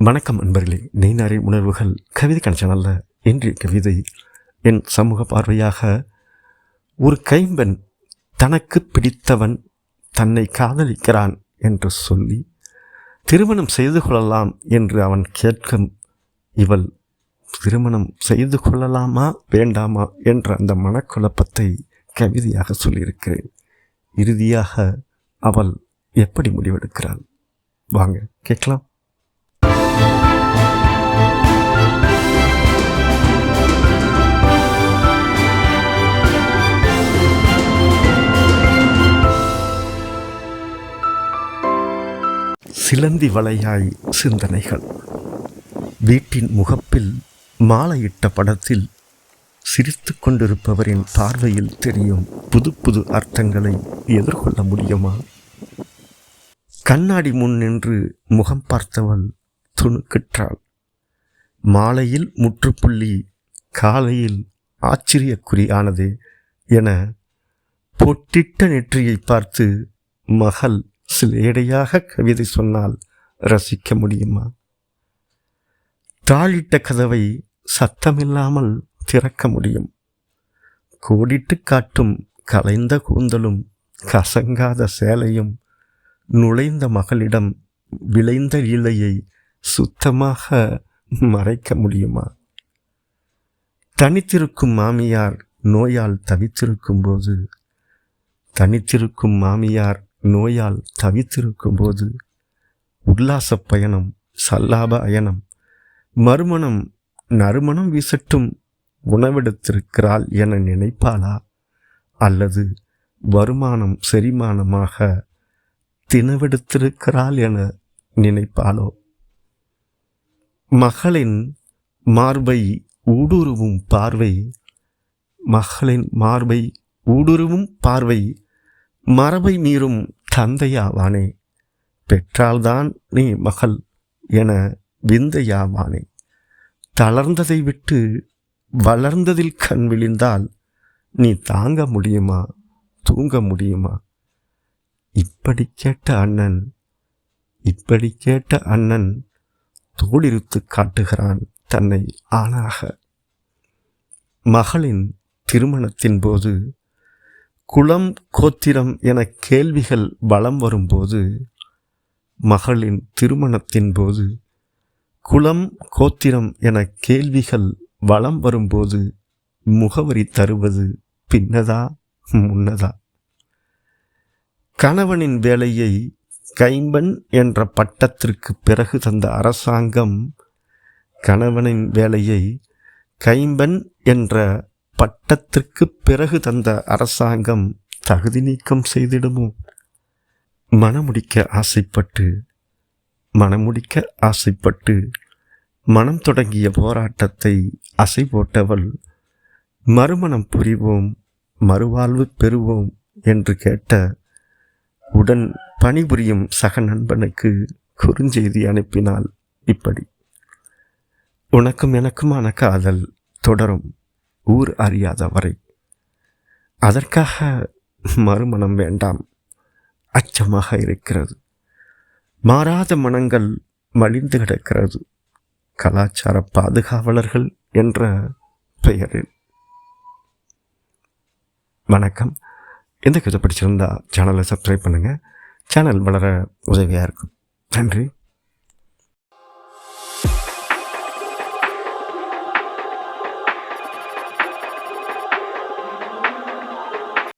வணக்கம் நண்பர்களே. நெய்னாரி உணர்வுகள் கவிதை கணச்சனல்ல இன்றைய கவிதை என் சமூக பார்வையாக ஒரு கைம்பெண் தனக்கு பிடித்தவன் தன்னை காதலிக்கிறான் என்று சொல்லி திருமணம் செய்து கொள்ளலாம் என்று அவன் கேட்கும் இவள் திருமணம் செய்து கொள்ளலாமா வேண்டாமா? என்ற அந்த மனக்குழப்பத்தை கவிதையாக சொல்லியிருக்கிறேன். இறுதியாக அவள் எப்படி முடிவெடுக்கிறாள்? வாங்க கேட்கலாம். சிலந்தி வலையாய் சிந்தனைகள். வீட்டின் முகப்பில் மாலையிட்ட படத்தில் சிரித்து கொண்டிருப்பவரின் பார்வையில் தெரியும் புது புது அர்த்தங்களை எதிர்கொள்ள முடியுமா? கண்ணாடி முன் நின்று முகம் பார்த்தவள் துணுக்கிற்றாள் மாலையில் முற்றுப்புள்ளி காலையில் ஆச்சரியக்குறியானது என பொட்டிட்ட நெற்றியை பார்த்து மகள் சிலேடையாக கவிதை சொன்னால் ரசிக்க முடியுமா? தாழிட்ட கதவை சத்தமில்லாமல் திறக்க முடியும். கோடிட்டு காட்டும் கலைந்த கூந்தலும் கசங்காத சேலையும் நுழைந்த மகளிடம் விளைந்த இலையை சுத்தமாக மறைக்க முடியுமா? தனித்திருக்கும் மாமியார் நோயால் தவித்திருக்கும் போது தனித்திருக்கும் மாமியார் நோயால் தவித்திருக்கும் போது உல்லாசப் பயணம் சல்லாப அயனம் மறுமணம் நறுமணம் வீசட்டும் உணவெடுத்திருக்கிறாள் என நினைப்பாளா? அல்லது வருமானம் செரிமானமாக தினவெடுத்திருக்கிறாள் என நினைப்பாளோ? மகளின் மார்பை ஊடுருவும் பார்வை மகளின் மார்பை ஊடுருவும் பார்வை மரபை மீறும் தந்தையாவானே. பெற்றால்தான் நீ மகள் என விந்தையாவானே. தளர்ந்ததை விட்டு வளர்ந்ததில் கண் விழிந்தால் நீ தாங்க முடியுமா தூங்க முடியுமா? இப்படி கேட்ட அண்ணன் இப்படி கேட்ட அண்ணன் தோளிருத்து காட்டுகிறான் தன்னை ஆணாக மகளின் திருமணத்தின் போது குலம் கோத்திரம் என கேள்விகள் வலம் வரும்போது மகளின் திருமணத்தின் போது குலம் கோத்திரம் என கேள்விகள் வலம் வரும்போது முகவரி தருவது பின்னதா முன்னதா? கணவனின் வேலையை கைம்பன் என்ற பட்டத்திற்கு பிறகு தந்த அரசாங்கம் கணவனின் வேலையை கைம்பன் என்ற பட்டத்திற்கு பிறகு தந்த அரசாங்கம் தகுதி நீக்கம் செய்திடுமோ? மனமுடிக்க ஆசைப்பட்டு மனமுடிக்க ஆசைப்பட்டு மனம் தொடங்கிய போராட்டத்தை அசை போட்டவள் மறுமணம் புரிவோம் மறுவாழ்வு பெறுவோம் என்று கேட்ட உடன் பணிபுரியும் சக நண்பனுக்கு குறுஞ்செய்தி அனுப்பினால் இப்படி. உனக்கும் எனக்குமான காதல் தொடரும். ஊர் அறியாத வரை அதற்காக மறுமணம் வேண்டாம். அச்சமாக இருக்கிறது. மாறாத மனங்கள் மலிந்து கிடக்கிறது. கலாச்சார பாதுகாவலர்கள் என்ற பெயரில். வணக்கம். இந்த கதை பிடிச்சிருந்தா சேனலை சப்ஸ்கிரைப் பண்ணுங்கள் சேனல் வளர உதவியாக இருக்கும். நன்றி.